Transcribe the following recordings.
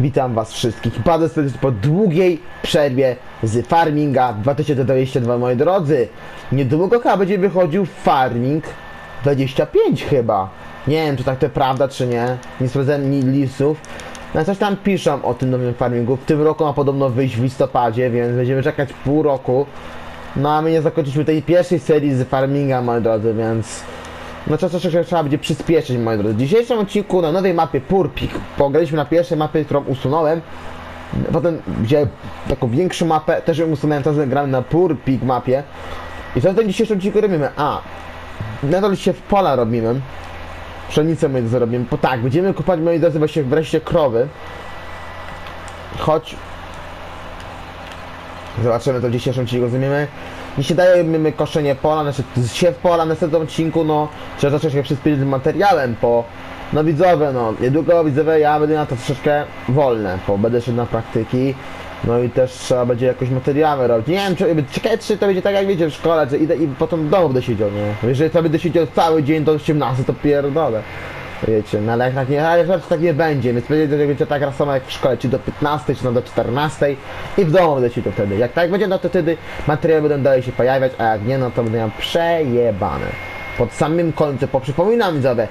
Witam was wszystkich bardzo serdecznie po długiej przerwie z Farminga 2022 moi drodzy. Niedługo chyba będzie wychodził Farming 25 chyba. Nie wiem czy tak to prawda czy nie. Nie sprawdzałem ni listów. No coś tam piszą o tym nowym Farmingu. W tym roku ma podobno wyjść w listopadzie, więc będziemy czekać pół roku. No a my nie zakończyliśmy tej pierwszej serii z Farminga moi drodzy, więc... No czas troszeczkę trzeba będzie przyspieszyć, moi drodzy. W dzisiejszym odcinku na nowej mapie Purpik pograliśmy na pierwszej mapie, którą usunąłem. Potem wziąłem taką większą mapę, też ją usunąłem, teraz gramy na Purpik mapie. I co w tym dzisiejszym odcinku robimy? A, nadal się w pola robimy. Pszenicę moi drodzy robimy, bo tak, będziemy kupować moi drodzy właśnie wreszcie krowy. Choć Zobaczymy to w dzisiejszym odcinku zrobimy. Jeśli dajemy koszenie pola, znaczy siew pola na następnym odcinku, no trzeba zacząć się przyspieszyć materiałem, po no widzowie, no niedługo widzowie ja będę na to troszeczkę wolne, bo będę szedł na praktyki, no i też trzeba będzie jakoś materiały robić. Nie wiem, czy, ciekawe czy to będzie tak jak wiecie w szkole, że idę i potem w domu będę siedział, nie? Bo Jeżeli to będę siedział cały dzień do 18, to pierdolę. Wiecie, no ale jak tak nie, ale rzecz tak nie będzie, więc będzie, że będzie tak samo jak w szkole, czy do 15, czy no do 14 i w domu będę siedział wtedy. Jak tak będzie, no to wtedy materiały będą dalej się pojawiać, a jak nie, no to będę miał przejebane. Pod samym końcem, bo przypominam widzowie,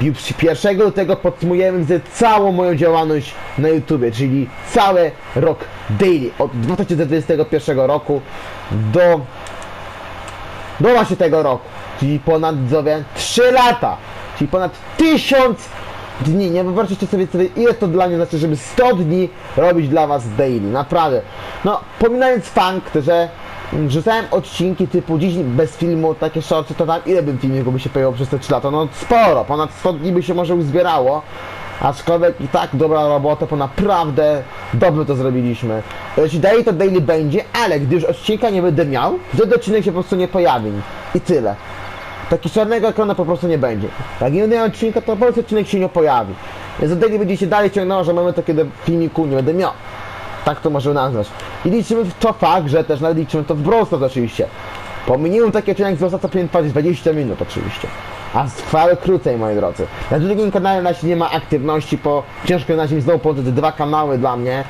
już 1 lutego podsumujemy widzę całą moją działalność na YouTubie, czyli cały rok daily, od 2021 roku do do właśnie tego roku, czyli ponad widzowie 3 lata, czyli ponad 1000 dni. Nie wyobraźcie sobie, sobie ile to dla mnie znaczy, żeby 100 dni robić dla was daily, naprawdę. No, pominając fakt, że wrzucałem odcinki typu dziś bez filmu, takie shorty, to tam ile bym filmików by się pojawiło przez te 3 lata? No sporo, ponad 100 dni by się może uzbierało. Aczkolwiek i tak dobra robota, bo naprawdę dobrze to zrobiliśmy. Jeśli daily to daily będzie, ale gdy już odcinka nie będę miał, wtedy odcinek się po prostu nie pojawi. I tyle. Taki czarnego ekranu po prostu nie będzie. Jak nie będę odcinka, to po prostu odcinek się nie pojawi. Więc daily będzie się dalej ciągnęło, że mamy to kiedy filmiku nie będę miał. Tak to możemy nazwać. I liczymy w to fakt, że też nawet liczymy to w Brawl Stars oczywiście. Po minimum taki odcinek z co powinien trwać 20 minut oczywiście. A trwały krócej moi drodzy. Na drugim kanale na razie nie ma aktywności, bo ciężko na razie znowu połączyć dwa kanały dla mnie.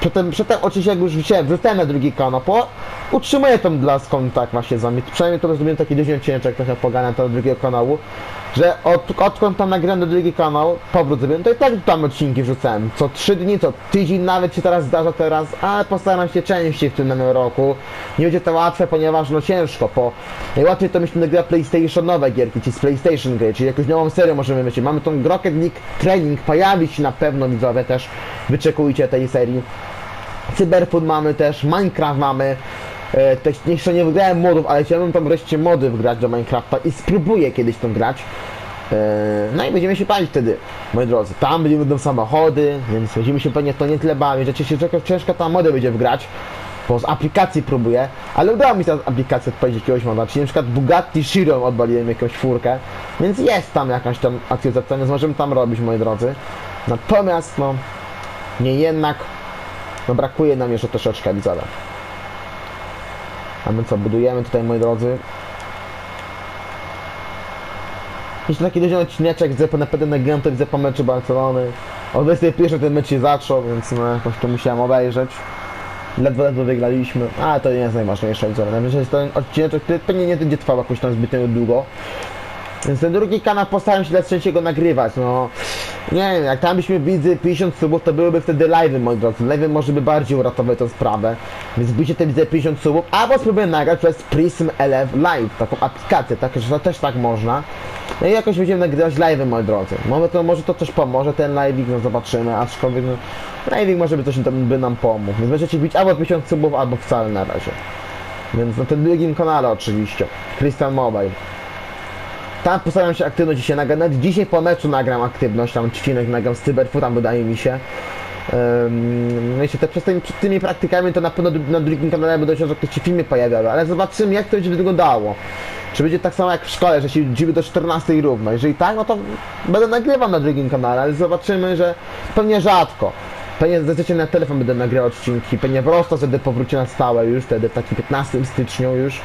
Przedtem, przedtem oczywiście jak już wrzuciłem, wrzucałem na drugi kanał, bo utrzymuję tą dla kontakt właśnie z wami. Przynajmniej to zrobiłem taki duży odcinek trochę pogadam do drugiego kanału. Że od, odkąd tam nagrałem do drugi kanał, powrót zrobiłem, to i tak tam odcinki wrzucałem. Co trzy dni, co tydzień nawet się teraz zdarza teraz, ale postaram się częściej w tym nowym roku. Nie będzie to łatwe, ponieważ no ciężko, bo najłatwiej to myślę gra PlayStationowe gierki, czyli z PlayStation gry, czyli jakąś nową serię możemy mieć. Mamy tą Rocket League Training, pojawi się na pewno widzowie też, wyczekujcie tej serii. Cyberpunk mamy też, Minecraft mamy. E, też jeszcze nie wygrałem modów, ale chciałbym tam wreszcie mody wgrać do Minecrafta i spróbuję kiedyś tam grać. E, no i będziemy się bawić wtedy, moi drodzy. Tam będą będą samochody, więc będziemy się pewnie to nie tyle bawić, że się ciężko, tam mody będzie wgrać. Bo z aplikacji próbuję, ale udało mi się z aplikacji odpalić jakiegoś moda, czyli na przykład Bugatti Chiron odbaliłem jakąś furkę, więc jest tam jakaś tam aktualizacja, więc możemy tam robić, moi drodzy. Natomiast no, nie jednak no brakuje nam jeszcze troszeczkę widzowie. A my co, budujemy tutaj moi drodzy. Jeszcze taki duży odcineczek, po napędzie nagrałem to widzę po meczu Barcelony. O 21 ten mecz się zaczął, więc no jakoś to musiałem obejrzeć. Ledwo, ledwo wygraliśmy, ale to nie jest najważniejsze. Najważniejsze jest ten odcineczek, który pewnie nie będzie trwał jakoś tam zbytnio długo. Więc ten drugi kanał postaram się dla trzeciego nagrywać, no. Nie wiem, jak tam byśmy widzę 50 subów, to byłyby wtedy live'y, moi drodzy. Live'y może by bardziej uratowały tę sprawę. Więc bijcie te widzę 50 subów, albo spróbuję nagrać przez Prism LF Live, taką aplikację, tak, że to też tak można. No i jakoś będziemy nagrywać live'y, moi drodzy. Może to, może to coś pomoże, ten live'ik, no zobaczymy, aczkolwiek no, live'ik może by coś tam, by nam pomógł. Więc będziecie bić albo 50 subów, albo wcale na razie. Więc na tym drugim kanale oczywiście, Crystal Mobile. Tam postaram się aktywność dzisiaj nagrać. Dzisiaj po meczu nagram aktywność, tam ćwinek nagram z cyberfootem, wydaje mi się. Um, no i się te, przez tymi, przed tymi praktykami to na pewno na drugim kanale będą się jakieś filmy pojawiały, ale zobaczymy jak to będzie wyglądało. Czy będzie tak samo jak w szkole, że się dziwi do 14 równo. Jeżeli tak, no to będę nagrywał na drugim kanale, ale zobaczymy, że pewnie rzadko. Pewnie zdecydowanie na telefon będę nagrywał odcinki, pewnie prosto wtedy powróci na stałe już, wtedy w takim 15 styczniu już.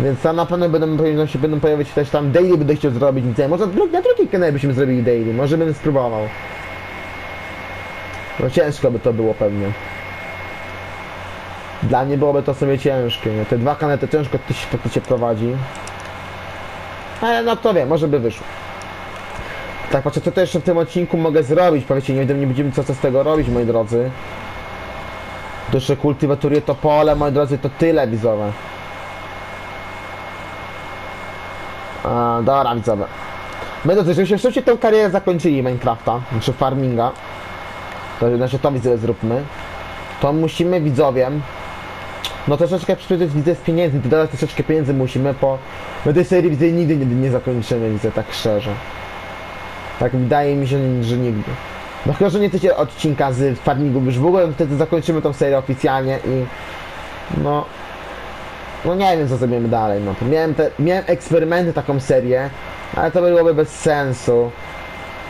Więc tam na pewno będą, powinno się, będą pojawiać też tam daily będę chciał zrobić, nic. Może na drugi kanał byśmy zrobili daily, może bym spróbował. No ciężko by to było pewnie. Dla mnie byłoby to sobie ciężkie, nie? Te dwa kanety ciężko to się, to się prowadzi. Ale no kto wie, może by wyszło. Tak, patrzę, co to jeszcze w tym odcinku mogę zrobić? Powiecie, nie, nie będziemy co, co z tego robić, moi drodzy. To jeszcze kultywatuję to pole, moi drodzy, to tyle widzowe. A, dobra, widzowie. My drodzy, żebyśmy szybciej tę karierę zakończyli Minecrafta, znaczy farminga. To znaczy to widzowie zróbmy. To musimy widzowie. No troszeczkę przyspieszyć widzę z pieniędzy, dodać troszeczkę pieniędzy musimy, po my tej serii widzę nigdy nie, nie zakończymy, widzę tak szczerze. Tak wydaje mi się, że nigdy. No chyba, że nie chcecie odcinka z farmingu, już w ogóle wtedy zakończymy tą serię oficjalnie i no no nie wiem co zrobimy dalej, no to miałem, te, miałem eksperymenty, taką serię, ale to byłoby bez sensu.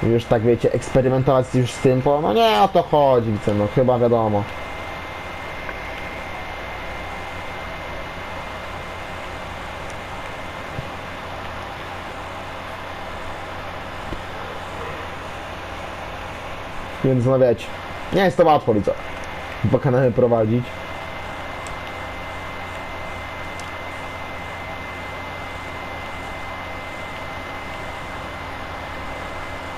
Już tak wiecie, eksperymentować już z tym, bo no nie o to chodzi, widzę, no chyba wiadomo. Więc no wiecie, nie jest to łatwo, widzę, dwa kanały prowadzić.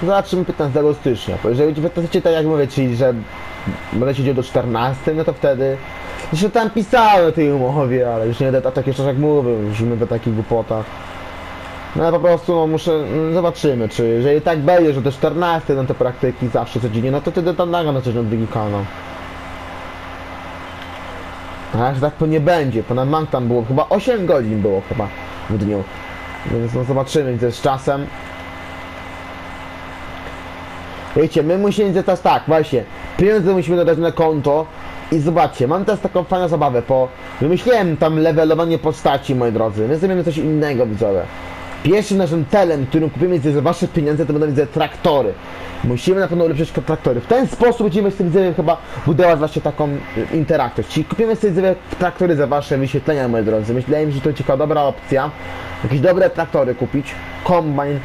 Zobaczymy 15 stycznia, bo jeżeli będziecie tak jak mówię, czyli że będę siedział do 14, no to wtedy... Zresztą tam pisałem o tej umowie, ale już nie będę tak jeszcze jak mówię, już nie będę takich głupotach. No ale po prostu no, muszę, no, zobaczymy, czy jeżeli tak będzie, że do 14, no te praktyki zawsze codziennie, no to wtedy tam nagram na coś na drugi kanał. A że tak to nie będzie, ponad mam tam było, chyba 8 godzin było chyba w dniu. Więc no zobaczymy, co z czasem. Wiecie, my musimy teraz tak, właśnie, pieniądze musimy dodać na konto i zobaczcie, mam teraz taką fajną zabawę, bo wymyśliłem tam levelowanie postaci, moi drodzy, my zrobimy coś innego, widzowie. Pierwszym naszym celem, którym kupimy za wasze pieniądze, to będą widzę traktory. Musimy na pewno ulepszyć traktory. W ten sposób będziemy z tym widzę chyba budować właśnie taką y, interakcję. Czyli kupimy sobie widzę traktory za wasze wyświetlenia, moi drodzy. Myślałem, że to ciekawa, dobra opcja. Jakieś dobre traktory kupić, kombajn,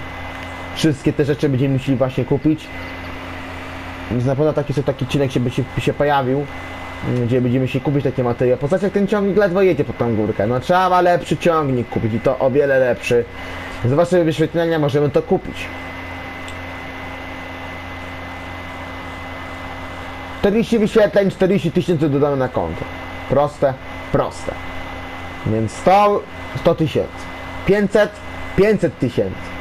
wszystkie te rzeczy będziemy musieli właśnie kupić. Więc na pewno taki, taki odcinek się, by się, by się pojawił, mm, gdzie będziemy się kupić takie materiały. Poza tym ten ciągnik ledwo jedzie pod tą górkę. No trzeba lepszy ciągnik kupić i to o wiele lepszy. Z waszego wyświetlenia możemy to kupić. 40 wyświetleń, 40 tysięcy dodamy na konto. Proste, proste. Więc 100, 100 tysięcy. 500, 500 tysięcy.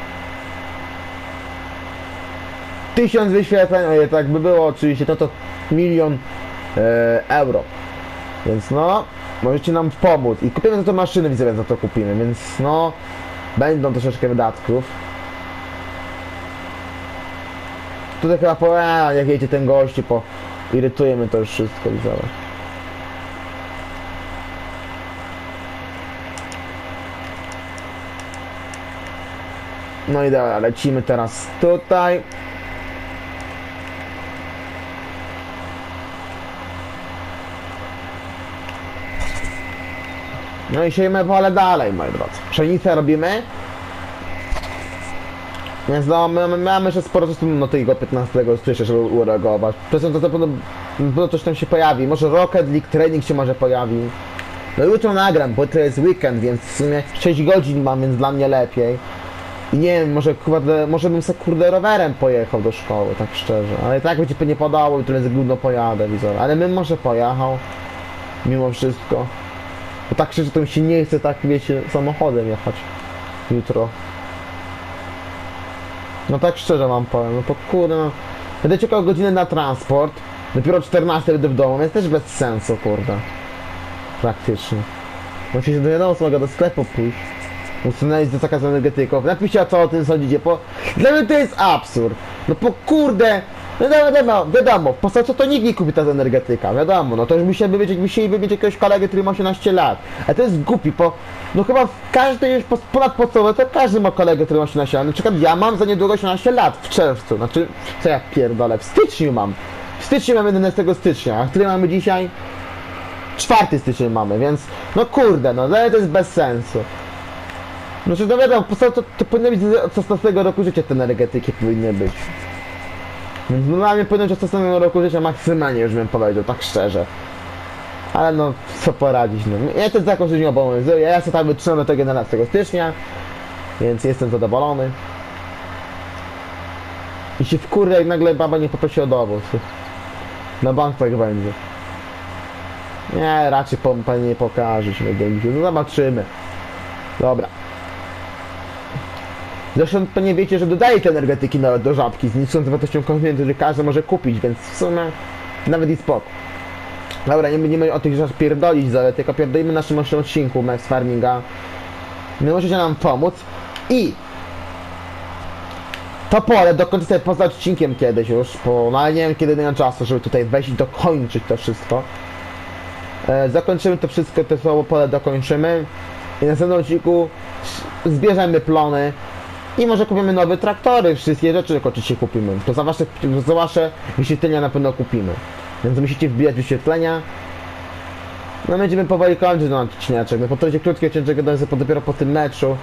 1000 wyświetleń, a tak by było oczywiście, to to milion e, euro. Więc no, możecie nam pomóc. I kupimy za to maszyny, widzę, za to kupimy, więc no, będą troszeczkę wydatków. Tutaj chyba po, a, jak jedzie ten gości, po irytujemy to już wszystko, widzę. No i dobra, lecimy teraz tutaj. No i siejmy pole dalej, moi drodzy. Pszenicę robimy. Więc no, my, my mamy jeszcze sporo czasu do tego 15 stycznia, żeby ureagować. Zresztą to na pewno, coś tam się pojawi. Może Rocket League Training się może pojawi. No jutro nagram, bo to jest weekend, więc w sumie 6 godzin mam, więc dla mnie lepiej. I nie wiem, może kurde, może bym se kurde rowerem pojechał do szkoły, tak szczerze. Ale i tak by ci nie podało, jutro jest gówno pojadę, widzę. Ale bym może pojechał. Mimo wszystko. Bo tak szczerze to mi się nie chce tak, wiecie, samochodem jechać jutro. No tak szczerze wam powiem, no to kurde no. Będę czekał godzinę na transport, dopiero 14 będę w domu, więc też bez sensu, kurde. Praktycznie. Muszę się do wiadomo, mogę do sklepu pójść. Usunąć do zakazu energetyków. Napiszcie co o tym sądzicie, bo dla mnie to jest absurd. No po kurde, no wiadomo, wiadomo, po co to nikt nie kupi ta energetyka, wiadomo, no to już musieliby mieć, musieliby mieć jakiegoś kolegę, który ma 18 lat. A to jest głupi, bo no chyba w każdej już pos- ponad podstawowej to każdy ma kolegę, który ma 18 lat. Na przykład ja mam za niedługo 18 lat w czerwcu, znaczy, co ja pierdolę, w styczniu mam. W styczniu mamy 11 stycznia, a który mamy dzisiaj? 4 stycznia mamy, więc no kurde, no ale to jest bez sensu. No czy to wiadomo, po to, to powinno być od 16 roku życia te energetyki powinny być. Więc no mnie powinno czas następnego roku życia maksymalnie już bym powiedział, tak szczerze. Ale no, co poradzić, no. Ja zakład już nie obowiązuje, ja sobie tam wytrzymam do tego 11 stycznia, więc jestem zadowolony. I się wkurę, jak nagle baba nie poprosi o dowód. Na bank tak będzie. Nie, raczej po, pani nie pokaże się no zobaczymy. Dobra. Zresztą pewnie wiecie, że dodaje te energetyki nawet do żabki z niską wartością konsumentu, że każdy może kupić, więc w sumie nawet i spoko. Dobra, nie będziemy o tych rzeczach pierdolić, ale tylko pierdolimy naszym odcinku Max Farminga. No możecie nam pomóc i to pole dokończę sobie poza odcinkiem kiedyś już, bo no nie wiem kiedy nie mam czasu, żeby tutaj wejść i dokończyć to wszystko. E, zakończymy to wszystko, to słowo pole dokończymy i na następnym odcinku zbierzemy plony i może kupimy nowe traktory, wszystkie rzeczy oczywiście kupimy. To za wasze, za wasze wyświetlenia na pewno kupimy. Więc musicie wbijać wyświetlenia. No będziemy powoli kończyć ten odcineczek. No po to krótki odcinek, sobie dopiero po tym meczu.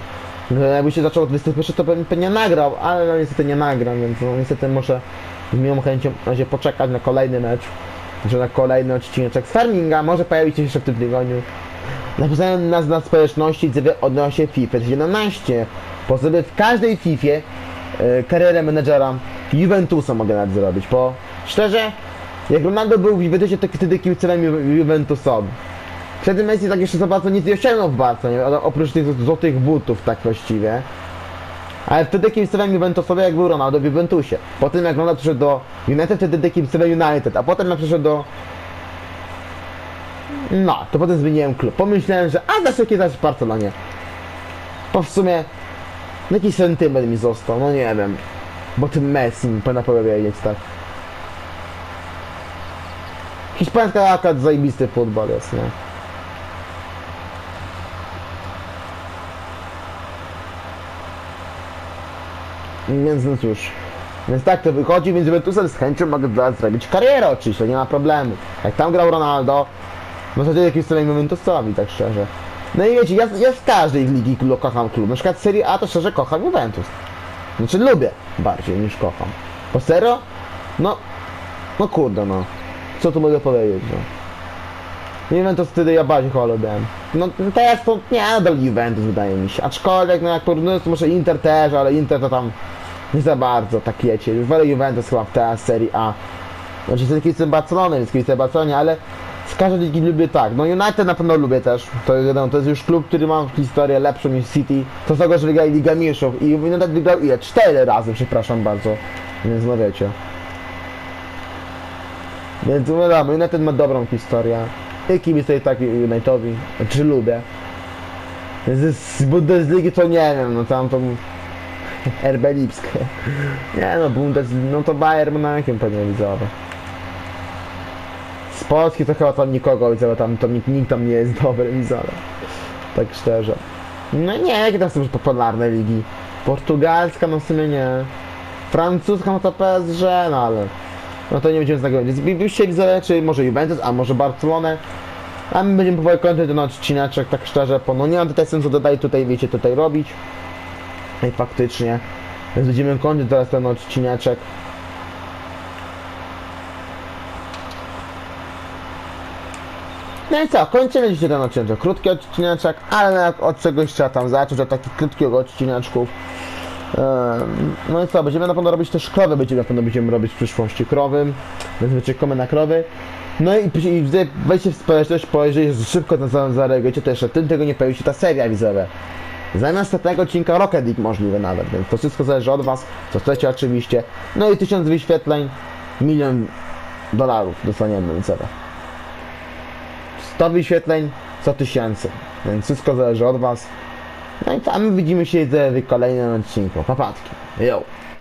No, jakby się zaczął od 21, to bym pewnie nagrał, ale no niestety nie nagram, więc no niestety muszę z miłą chęcią na razie poczekać na kolejny mecz. Że na kolejny odcinek z farminga może pojawić się jeszcze w tym tygodniu. Napisałem nas na społeczności, odnośnie FIFA 17. Po sobie w każdej FIFA e, karierę menedżera Juventusa mogę nawet zrobić, bo szczerze, jak Ronaldo był w Juventusie, to wtedy kibicowałem Ju- Juventusowi. Wtedy Messi tak jeszcze za bardzo nic nie osiągnął w Barce, nie? O- oprócz tych złotych butów tak właściwie. Ale wtedy kibicowałem Juventusowi jak był Ronaldo w Juventusie. Potem jak Ronaldo przyszedł do United, wtedy kibicowałem United, a potem jak przyszedł do no, to potem zmieniłem klub. Pomyślałem, że a zawsze kiedyś w Barcelonie. Bo w sumie no jakiś sentyment mi został, no nie wiem. Bo tym Messi mi powinna powiedzieć tak. Hiszpańska akurat zajebisty futbol jest, nie? Więc no cóż. Więc tak to wychodzi, więc Juventusem z chęcią mogę dla zrobić karierę oczywiście, nie ma problemu. Jak tam grał Ronaldo, no to jakimś sobie Juventusowi, tak szczerze. No i wiecie, ja, ja z każdej ligi kocham klub. Na przykład Serie A to szczerze kocham Juventus. Znaczy lubię bardziej niż kocham. Po serio? No, no kurde no. Co tu mogę powiedzieć, no. Juventus wtedy ja bardziej chyba. No teraz to nie, nadal Juventus wydaje mi się. Aczkolwiek no jak porównując to może Inter też, ale Inter to tam nie za bardzo tak wiecie. Wolę Juventus chyba w teraz Serie A. Znaczy jestem kibicem Barcelony, więc kibicem Barcelonie, ale z każdej ligi lubię tak. No United na pewno lubię też. To, wiadomo, to jest już klub, który ma historię lepszą niż City. To z tego, że wygrali Liga Mistrzów i United wygrał ile? Cztery razy, przepraszam bardzo. Więc no wiecie. Więc no wiadomo, United ma dobrą historię. I kibicuję tak Unitedowi, czy lubię. Z, Bundesligi to nie wiem, no tam to... RB Lipsk. Nie no, Bundes... no to Bayern Monachium pewnie widzowie. Polski to chyba tam nikogo widzowie, tam to nikt, nikt tam nie jest dobry widzowie. Tak szczerze. No nie, jakie tam są już popularne ligi? Portugalska no w sumie nie. Francuska no to PSG, no ale... No to nie będziemy. Więc byście widzowie, czy może Juventus, a może Barcelonę. A my będziemy powoli kończyć ten odcineczek, tak szczerze, bo no nie mam tutaj sensu dodać tutaj, wiecie, tutaj robić. I faktycznie. Więc będziemy kończyć teraz ten odcineczek. No i co, kończymy dzisiaj ten odcinek. Krótki odcineczek, ale od czegoś trzeba tam zacząć, od takich krótkich odcineczków. No i co, będziemy na pewno robić też krowy, będziemy na pewno będziemy robić w przyszłości krowy, więc wyczekamy na krowy. No i, i wejdźcie w społeczność, jeżeli szybko na za- zareagujecie, to jeszcze tym tego nie pojawi się ta seria widzowa. Zamiast tego odcinka Rocket League możliwe nawet, więc to wszystko zależy od was, co chcecie oczywiście. No i tysiąc wyświetleń, milion dolarów dostaniemy widzowie. 100 wyświetleń, 100 tysięcy, więc wszystko zależy od was. No i tam widzimy się w kolejnym odcinku. Papatki. Yo.